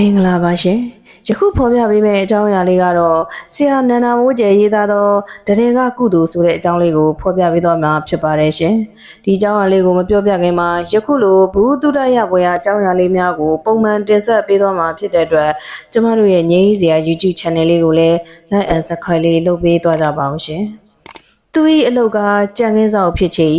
မင်္ဂလာပါရှင်ယခုဖော်ပြပေးမယ့်အကြောင်းအရာလေးကတော့ဆရာနန္ဒမိုးကျယ်ရေးသားသောတရင်ကကုသိုလ်ဆိုတဲ့အကြောင်းလေးကိုဖော်ပြပေးသွားမှာဖြစ်ပါတယ်ရှင်ဒီအကြောင်းအရာလေးကိုမပြောပြခင်မှာယခုလိုဘုသူတ္တရဘွယ်အကြောင်းအရာလေးများကိုပုံမှန်တင်ဆက်ပေးသွားမှာဖြစ်တဲ့အတွက်ကျမတို့ရဲ့ငြိမ်းစရာ YouTube channel လေးကိုလည်း like and subscribe လေးလုပ်ပေးသွားကြပါအောင်ရှင်သူ၏အလုပ်ကကြံခင်းဆောင်ဖြစ်ချေ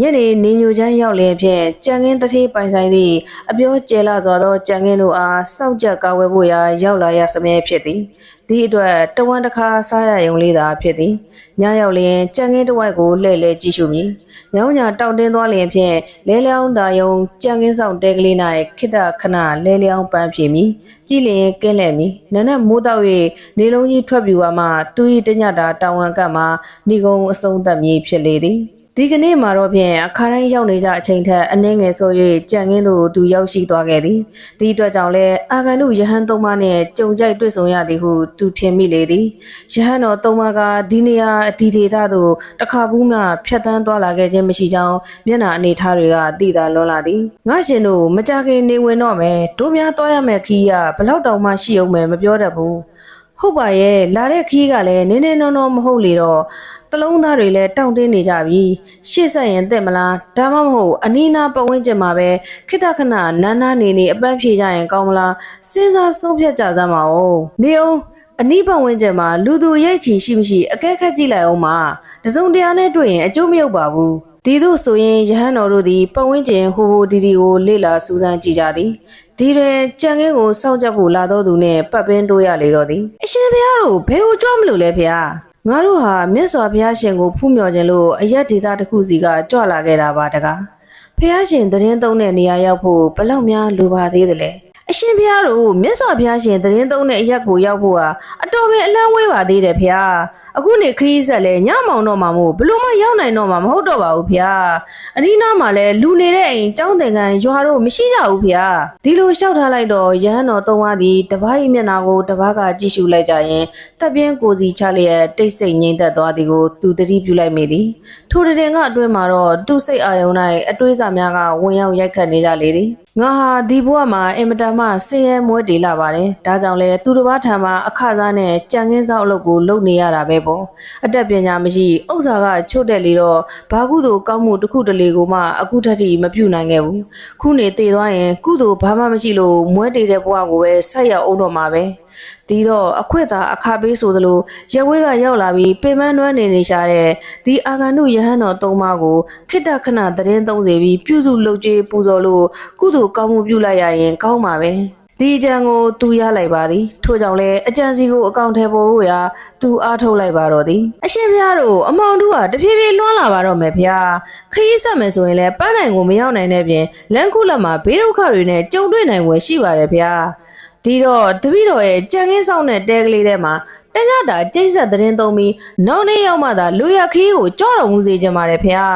ညနေနေညိုချမ်းရောက်လျက်ဖြင့်ကြံခင်းတထေးပိုင်ဆိုင်သည့်အပြောကျဲလာစွာသောကြံခင်းတို့အားစောင့်ကြပ်ကာဝယ်ဖို့ရာရောက်လာရစမြဲဖြစ်သည်ဒီအတွက်တဝမ်းတစ်ခါစားရယုံလေးသာဖြစ်သည်ညရောက်လျင်ကြံခင်းတစ်ဝိုက်ကိုလှည့်လဲကြည့်ရှုမည်ညောင်းညာတောင့်တင်းသွားလျင်ဖြင့်လဲလျောင်းသာယုံကြံခင်းဆောင်တဲကလေး၌ခိတခဏလဲလျောင်းပန်းဖြေမည်ပြည်လျင်ကင်းလဲ့မည်နနက်မိုးတောက်၍နေလုံးကြီးထွက်ပြူပါမှသူ၏တညတာတာဝန်ကမှဏီကုံအဆုံးသက်မည်ဖြစ်လေသည် ဒီကနေ့မှာတော့ဖြင့်အခါတိုင်းရောက်နေကြအချိန်ထက်အနည်းငယ်ဆို၍ကြံငင်းတို့သူရောက်ရှိသွားခဲ့သည်ဒီအတွက်ကြောင့်လဲအာဂန်တို့ယဟန်သုံးပါးနှင့်ကြုံကြိုက်တွေ့ဆုံရသည်ဟုသူထင်မိလေသည်ယဟန်တော်သုံးပါးကဒီနေရာဒီဒေသသို့တစ်ခါဘူးမှဖြတ်တန်းသွားလာခဲ့ခြင်းမရှိကြောင်းမျက်နှာအနေထားတွေကသိသာလွန်လာသည်ငါရှင်တို့မကြခင်နေဝင်တော့မယ်တို့များသွားရမယ်ခီးကဘလောက်တောင်မှရှိအောင်မယ်မပြောတတ်ဘူး ဟုတ်ပါရဲ့လာတဲ့ခီးကလည်းနင်းနေနော်နော်မဟုတ်လေတော့တလုံးသားတွေလည်းတောင့်တင်းနေကြပြီရှေ့ဆက်ရင်တက်မလားဒါမှမဟုတ်အနီးနားပတ်ဝန်းကျင်မှာပဲခိတခဏနားနားနေနေအပန်းဖြေကြရင်ကောင်းမလားစဉ်းစားဆုံးဖြတ်ကြစမ်းပါဦးနေအောင်အနီးပတ်ဝန်းကျင်မှာလူသူရိတ်ချီရှိမရှိအကဲခတ်ကြည့်လိုက်အောင်ပါတစုံတရာနဲ့တွေ့ရင်အကျိုးမရောက်ပါဘူး ဒီတို့ဆိုရင်ယဟန်တော်တို့သည်ပတ်ဝန်းကျင်ဟိုဟိုဒီဒီကိုလေ့လာစူးစမ်းကြည့်ကြသည်ဒီတွင်ကြံငင်းကိုစောင့်ကြပ်ဖို့လာတော်သူနှင့်ပတ်ပင်းတိုးရလေတော့သည်အရှင်ဘုရားတို့ဘယ်ကိုကြွမလို့လဲဖေဟာငါတို့ဟာမြတ်စွာဘုရားရှင်ကိုဖူးမြော်ခြင်းလို့အရက်ဒေတာတစ်ခုစီကကြွလာခဲ့တာပါတကားဖះရှင်သတင်းသုံးတဲ့နေရာရောက်ဖို့ဘယ်လောက်များလိုပါသေးသလဲအရှင်ဘုရားတို့မြတ်စွာဘုရားရှင်သတင်းသုံးတဲ့အရက်ကိုရောက်ဖို့ဟာအတော်ပင်အလန့်ဝေးပါသေးတယ်ဖေဟာအခုနေခရီးဆက်လဲညမောင်တော့မှာမို့ဘလို့မရောက်နိုင်တော့မှာမဟုတ်တော့ပါဘူးဖေဟာအနီးနားမှာလဲလူနေတဲ့အိမ်ကျောင်းတင်ကန်ရွာတို့မရှိကြဘူးဖေဟာဒီလိုလျှောက်ထားလိုက်တော့ရဟန်းတော်သုံးပါးသည်တပား၏မျက်နှာကိုတပားကကြည့်ရှုလိုက်ကြရင်တပ်ပြင်းကိုစီချလျက်တိတ်ဆိတ်ငြိမ်သက်သွားသည်ကိုသူတတိပြုလိုက်မိသည်ထိုတရင်ကအတွင်းမှာတော့သူ့စိတ်အာယုံ၌အတွေးစာများကဝင်ရောက်ရိုက်ခတ်နေကြလေသည်ငါဟာဒီဘဝမှာအင်မတန်မှဆင်းရဲမွဲတေလာပါတယ်ဒါကြောင့်လဲသူတစ်ပါးထံမှာအခစားနဲ့ကြံငင်းဆောင်အလုပ်ကိုလုပ်နေရတာပဲပေါ့အတက်ပညာမရှိဥစ္စာကချို့တက်လေတော့ဘာကုသိုလ်ကောင်းမှုတစ်ခုတလေကိုမှအခုထက်ထိမပြုတ်နိုင်ခဲ့ဘူးခုနေတည်သွားရင်ကုသိုလ်ဘာမှမရှိလို့မွဲတေတဲ့ဘဝကိုပဲဆက်ရောက်အောင်တော့မှာပဲဒီတော့အခွင့်သာအခါပေးဆိုသလိုရဝေးကရောက်လာပြီးပင်မနှွမ်းနေနေရှာတဲ့ဒီအာဂန္တုယဟန်တော်သုံးပါးကိုခိတ္တခဏသတင်းသုံးစေပြီးပြုစုလုပ်ကြည်ပူဇော်လို့ကုသိုလ်ကောင်းမှုပြုလိုက်ရရင်ကောင်းပါပဲ ဒီအကြံကိုသူရလိုက်ပါသည်ထို့ကြောင့်လည်းအကြံစီကိုအကောင့်ထဲပေါ်ဖို့ရာသူအားထုတ်လိုက်ပါတော့သည်အရှင်ဘုရားတို့အမောင်တို့ကတဖြည်းဖြည်းလွှမ်းလာပါတော့မယ်ဗျာခရီးဆက်မယ်ဆိုရင်လည်းပန်းနိုင်ကိုမရောက်နိုင်တဲ့ပြင်လမ်းခုလက်မှာဘေးဒုက္ခတွေနဲ့ကြုံတွေ့နိုင်ွယ်ရှိပါတယ်ဗျာဒီတော့တပည့်တော်ရဲ့ကြံငင်းဆောင်တဲ့တဲကလေးထဲမှာတညတာကျိတ်ဆက်သတင်းသုံးပြီးနောက်နေ့ရောက်မှသာလူရခီးကိုကြော့တော်မူစေချင်ပါတယ်ဖေဟာ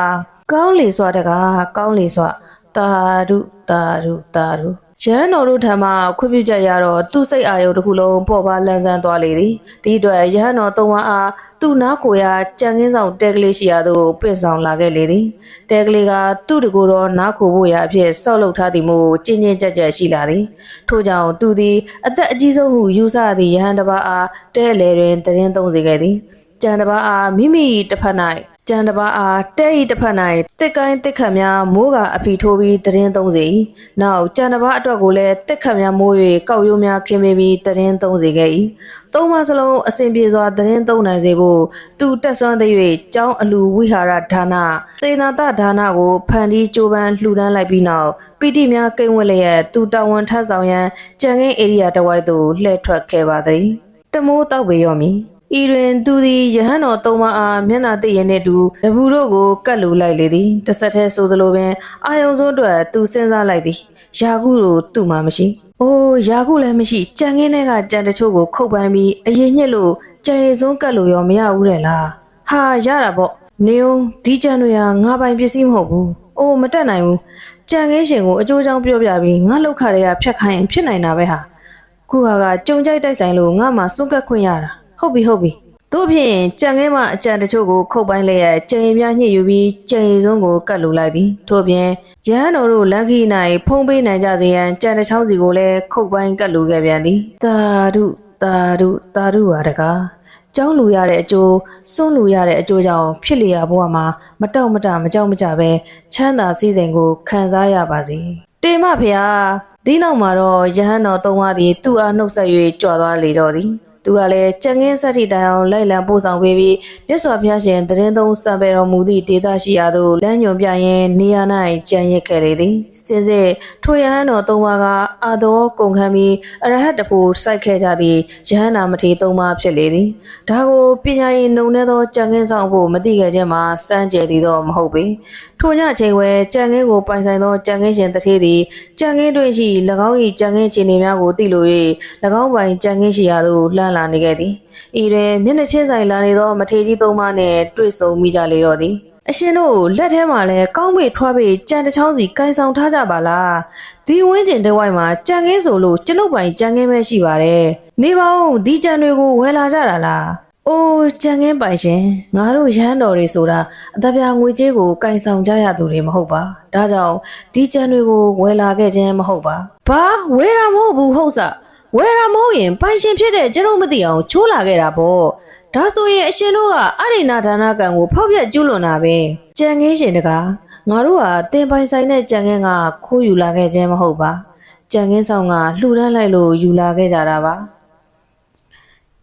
ကောင်းလေစွာတကားကောင်းလေစွာတာဓုတာဓုတာဓု ရဟန်းတော်တို့ထံမှခွင့်ပြုချက်ရတော့သူ့စိတ်အာရုံတစ်ခုလုံးပေါ်ပါလန်းဆန်းသွားလေသည်ဒီအတွက်ရဟန်းတော်သုံးဝန်းအားသူ့နားကိုရာကြံငင်းဆောင်တဲကလေးရှိရာသို့ပင့်ဆောင်လာခဲ့လေသည်တဲကလေးကသူ့တကူတော်နားခိုဖို့ရာအဖြစ်ဆောက်လုပ်ထားသည်မို့ကျဉ်ကျဉ်ကြက်ကြက်ရှိလာသည်ထို့ကြောင့်သူသည်အသက်အကြီးဆုံးဟုယူဆသည့်ရဟန်းတစ်ပါးအားတဲအလေတွင်သတင်းသုံးစေခဲ့သည်ကြံတစ်ပါးအားမိမိတစ်ဖက်၌ ကျန်တစ်ပါးအားတဲ့ဤတစ်ဖက်၌တစ်ကိုင်းတစ်ခတ်များမိုးကအဖီထိုးပြီးသတင်းသုံးစေ၏နောက်ကျန်တစ်ပါးအတွက်ကိုလည်းတစ်ခတ်များမိုး၍ကောက်ရိုးများခင်းပေးပြီးသတင်းသုံးစေခဲ့၏သုံးပါးစလုံးအစဉ်ပြေစွာသတင်းသုံးနိုင်စေဖို့သူတက်ဆွမ်းသည်၍ကျောင်းအလူဝိဟာရဒါနသေနာတဒါနကိုဖန်တီးကြိုးပမ်းလှူဒန်းလိုက်ပြီးနောက်ပိဋိများကိန်းဝဲလျက်သူတာဝန်ထမ်းဆောင်ရန်ကြံငင်းဧရိယာတစ်ဝိုက်သို့လှည့်ထွက်ခဲ့ပါသည်တမိုးတောက်ပေရောမည် ဤတွင်သူသည်ယဟန်တော်သုံးပါးအားမျက်နှာသိရင်နှင့်တူတပူတို့ကိုကတ်လူလိုက်လေသည်တစ်ဆက်တည်းဆိုသလိုပင်အာယုံစိုးအတွက်သူစဉ်းစားလိုက်သည်ယာကုတို့သူ့မှာမရှိ။အိုးယာကုလည်းမရှိကြံငင်းတဲ့ကကြံတချို့ကိုခုတ်ပန်းပြီးအရင်ညစ်လို့ကြံရည်စွန်းကတ်လို့ရောမရဘူးတဲ့လား။ဟာရတာပေါ့။နေုံဒီကြံတွေဟာငါပိုင်ပစ္စည်းမဟုတ်ဘူး။အိုးမတက်နိုင်ဘူး။ကြံငင်းရှင်ကိုအကျိုးကြောင့်ပြောပြပြီးငါလောက်ခါတွေကဖြတ်ခိုင်းရင်ဖြစ်နိုင်တာပဲဟာ။ခုဟာကကြုံကြိုက်တိုက်ဆိုင်လို့ငါမှစွန့်ကတ်ခွင့်ရတာ။ ဟုတ်ပြီဟုတ်ပြီ။တို့ဖြင့်ကြံငဲမှအကြံတချို့ကိုခုတ်ပိုင်းလျက်ကြံရင်များညှစ်ယူပြီးကြံရင်စွန်းကိုကတ်လူလိုက်သည်ထို့ပြင်ရဟန်းတော်တို့လမ်းခီ၌ဖုံးပေးနိုင်ကြစေရန်ကြံတစ်ချောင်းစီကိုလည်းခုတ်ပိုင်းကတ်လူခဲ့ပြန်သည်သာဓုသာဓုသာဓုပါတကားကျောင်းလူရတဲ့အကျိုးစွန့်လူရတဲ့အကျိုးကြောင့်ဖြစ်လျာဘဝမှာမတောက်မတမကြောက်မကြပဲချမ်းသာစည်းစိမ်ကိုခံစားရပါစေတေမဖျားဒီနောက်မှာတော့ယဟန်တော်သုံးပါးသည်သူ့အားနှုတ်ဆက်၍ကြွသွားလေတော့သည် သူကလည်းကြံငင်းဆက်ထိတိုင်အောင်လိုက်လံပို့ဆောင်ပေးပြီးမြတ်စွာဘုရားရှင်တရင်သုံးစံပေတော်မူသည့်ဒေသရှိရာသို့လမ်းညွန်ပြရင်းနေရာ၌ကြံရစ်ခဲ့လေသည်စစ်စစ်ထိုယဟန်တော်သုံးပါးကအာသောကုန်ခံပြီးအရဟတ်တပူစိုက်ခဲ့ကြသည့်ယဟန်နာမထေသုံးပါးဖြစ်လေသည်ဒါကိုပညာရည်နှုံနေသောကြံငင်းဆောင်ဖို့မသိခဲ့ခြင်းမှာစမ်းကြယ်သည်တော့မဟုတ်ပေ ထိုညအချိန်ဝဲကြံငင်းကိုပိုင်ဆိုင်သောကြံငင်းရှင်တထေးသည်ကြံငင်းတွင်ရှိ၎င်း၏ကြံငင်းခြေနေများကိုသိလို၍၎င်းပိုင်ကြံငင်းရှိရာသို့လှမ်းလာနေခဲ့သည်ဤတွင်မျက်နှာချင်းဆိုင်လာနေသောမထေကြီးသုံးပါးနှင့်တွေ့ဆုံမိကြလေတော့သည်အရှင်တို့လက်ထဲမှာလည်းကောင်းမေထွားပြီးကြံတစ်ချောင်းစီကင်ဆောင်ထားကြပါလားဒီဝင်းကျင်တစ်ဝိုက်မှာကြံငင်းဆိုလို့ကျွန်ုပ်ပိုင်ကြံငင်းပဲရှိပါတယ်နေပါဦးဒီကြံတွေကိုဝယ်လာကြတာလား အိုးကြံငင်းပိုင်ရှင်ငါတို့ရဟန်းတော်တွေဆိုတာအတပြာငွေကြေးကိုကင်ဆောင်ကြရသူတွေမဟုတ်ပါဒါကြောင့်ဒီကြံတွေကိုဝယ်လာခဲ့ခြင်းမဟုတ်ပါဘာဝယ်တာမဟုတ်ဘူးဟုတ်စဝယ်တာမဟုတ်ရင်ပိုင်ရှင်ဖြစ်တဲ့ကျွန်တော်မသိအောင်ချိုးလာခဲ့တာပေါ့ဒါဆိုရင်အရှင်တို့ကအရိနာဒါနကံကိုဖောက်ပြက်ကျူးလွန်တာပဲကြံငင်းရှင်တကားငါတို့ဟာတင်ပိုင်ဆိုင်တဲ့ကြံငင်းကခိုးယူလာခဲ့ခြင်းမဟုတ်ပါကြံငင်းဆောင်ကလှူဒန်းလိုက်လို့ယူလာခဲ့ကြတာပါ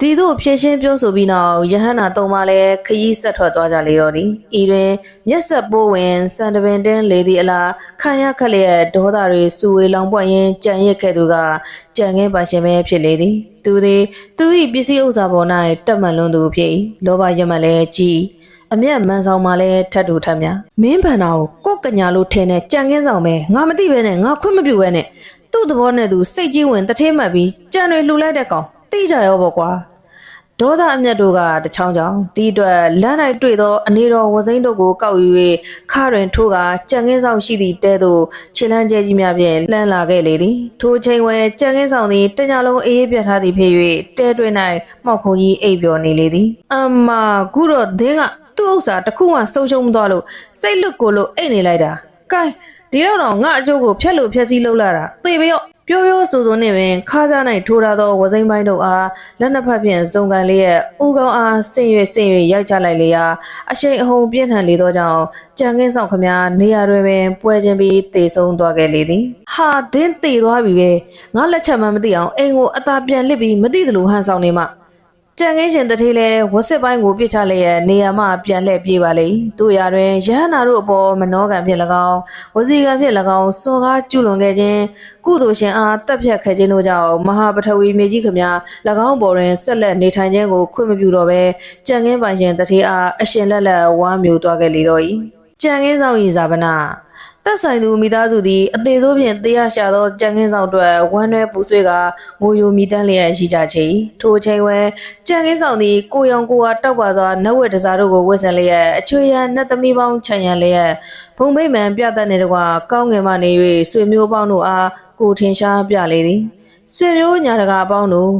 ဒီတို့ဖြည့်ရှင်းပြောဆိုပြီးနောက်ယဟန္တာသုံးပါးလည်းခရီးဆက်ထွက်သွားကြလေတော့သည်ဤတွင် မျက်ဆက်ပိုးဝင်စံတပင်တင်းလေသည့်အလားခံရခက်လျက်ဒေါသတွေစူဝေလောင်ပွက်ရင်းကြံရစ်ခဲ့သူကကြံငင်းပါရှင်ပဲဖြစ်လေသည်သူသည်သူ၏ပစ္စည်းဥစ္စာပေါ်၌တက်မှန်လွန်းသူဖြစ်၏လောဘရမလည်းကြီးအမျက်မန်ဆောင်မှလည်းထတ်တူထက်များမင်းဗန်နာကိုကို့ကညာလို့ထင်တဲ့ကြံငင်းဆောင်ပဲငါမသိပဲနဲ့ငါခွင့်မပြုပဲနဲ့သူ့သဘောနဲ့သူစိတ်ကြီးဝင်တထဲမှတ်ပြီးကြံတွေလှူလိုက်တဲ့ကောင်တိကြရောပေါ့ကွာ ဒေါသအမျက်တို့ကတချောင်းချောင်းဒီအတွက်လမ်း၌တွေ့သောအနေတော်ဝစိမ့်တို့ကိုကောက်ယူ၍ခါတွင်ထိုးကကြံငင်းဆောင်ရှိသည့်တဲသို့ခြေလန်းကျဲကြီးများဖြင့်လှမ်းလာခဲ့လေသည်ထိုအချိန်ဝဲကြံငင်းဆောင်သည်တညလုံးအေးအေးပြတ်ထားသည်ဖြစ်၍တဲတွင်၌မှောက်ခုံကြီးအိပ်ပျော်နေလေသည်အမခုတော့ဒင်းကသူ့ဥစ္စာတစ်ခုမှဆုံးရှုံးမသွားလို့စိတ်လွတ်ကိုလို့အိတ်နေလိုက်တာကဲဒီတော့တော့ငါအကျိုးကိုဖျက်လို့ဖျက်စီးလုပ်လာတာသေပြော့ ပြောပြောဆိုဆိုနဲ့ပင်ခါးစား၌ထိုးထားသောဝစိမ့်ပိုင်းတို့အားလက်နှစ်ဖက်ဖြင့်စုံကန်လေးရဲ့ဥကောင်းအားဆင်ရွဆင်ရွရိုက်ချလိုက်လေရာအရှိန်အဟုန်ပြင်းထန်လေသောကြောင့်ကြံကင်းဆောင်ခမများနေရာတွင်ပင်ပွဲချင်းပြီးတေဆုံးသွားခဲ့လေသည်ဟာဒင်းတေသွားပြီပဲငါလက်ချက်မှမသိအောင်အိမ်ကိုအသာပြန်လစ်ပြီးမသိသလိုဟန်ဆောင်နေမှ ကြံငင်းရှင်တထေးလဲဝက်စစ်ပိုင်းကိုပြစ်ချလျက်နေရာမှပြန်လှည့်ပြေးပါလေတို့ရာတွင်ရဟန္တာတို့အပေါ်မနှောကံဖြင့်၎င်းဝစီကံဖြင့်၎င်းစောကားကျူလွန်ခဲ့ခြင်းကုသိုလ်ရှင်အားတပ်ဖြတ်ခဲ့ခြင်းတို့ကြောင့်မဟာပထဝီမြေကြီးခမ၎င်းပေါ်တွင်ဆက်လက်နေထိုင်ခြင်းကိုခွင့်မပြုတော့ဘဲကြံငင်းပိုင်ရှင်တထေးအားအရှင်လက်လက်ဝါမျိုးသွားခဲ့လေတော့၏ကြံငင်းဆောင်ဤဇာပနာ သက်ဆိုင်သူမိသားစုသည်အသေးစိုးဖြင့်တရားရှာသောကြံငင်းဆောင်အတွက်ဝမ်းနည်းပူဆွေးကငိုယိုမိတမ်းလျက်ရှိကြချေထိုအချိန်ဝဲကြံငင်းဆောင်သည်ကိုရောင်ကိုအားတောက်ပါသောနတ်ဝက်တစားတို့ကိုဝတ်ဆင်လျက်အချွေရန်နတ်သမီးပေါင်းခြံရန်လျက်ဘုံမိတ်မှန်ပြတတ်နေတကွာကောင်းငယ်မှနေ၍ဆွေမျိုးပေါင်းတို့အားကိုထင်ရှားပြလေသည်ဆွေမျိုးညာတကာအပေါင်းတို့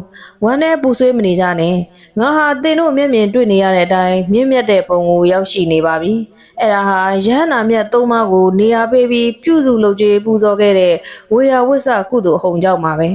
ဝမ်းနဲ့ပူဆွေးမနေကြနဲ့ငါဟာသင်တို့မျက်မြင်တွေ့နေရတဲ့အတိုင်းမြင့်မြတ်တဲ့ပုံကိုရောက်ရှိနေပါပြီ အဲ့ဒါဟာရဟန္တာမြတ်သုံးပါးကို နေရာပေးပြီးပြုစုလုပ်ကြည်ပူဇော်ခဲ့တဲ့ဝေယဝိဆကုသိုလ်အဟုန်ကြောင့်ပါပဲ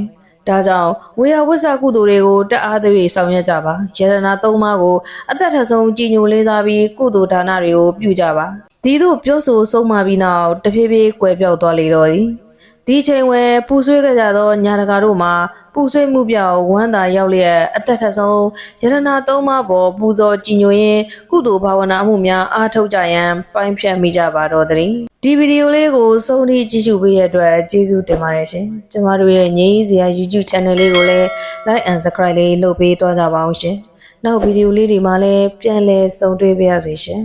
ဒါကြောင့်ဝေယဝိဆကုသိုလ်တွေကိုတအားသွေးဆောင်ရွက်ကြပါယရနာသုံးပါးကိုအသက်ထဆုံးကြည်ညိုလေးစားပြီးကုသိုလ်ဒါနတွေကိုပြုကြပါဒီသို့ပြောဆိုဆုံးမပြီးနောက်တဖြည်းဖြည်းကွယ်ပြောက်သွားလေတော့သည် ဒီချိန်ဝဲပူဆွေးကြကြသောညာတကာတို့မှာပူဆွေးမှုပြောက်ဝမ်းသာရောက်လျက်အသက်ထဆုံးယရနာသုံးပါးပေါ်ပူဇော်ကြည်ညိုရင်းကုသိုလ်ဘာဝနာမှုများအားထုတ်ကြရန်ပိုင်းဖြတ်မိကြပါတော့သည်ဒီဗီဒီယိုလေးကိုစုံထိကြည့်ရှုပေးတဲ့အတွက်ကျေးဇူးတင်ပါတယ်ရှင်ကျမတို့ရဲ့ငြိမ်းစရာ YouTube Channel လေးကိုလည်း Like and Subscribe လေးလုပ်ပေးသွားကြပါအောင်ရှင်နောက်ဗီဒီယိုလေးဒီမှာလည်းပြန်လည်ဆုံတွေ့ပါရစေရှင်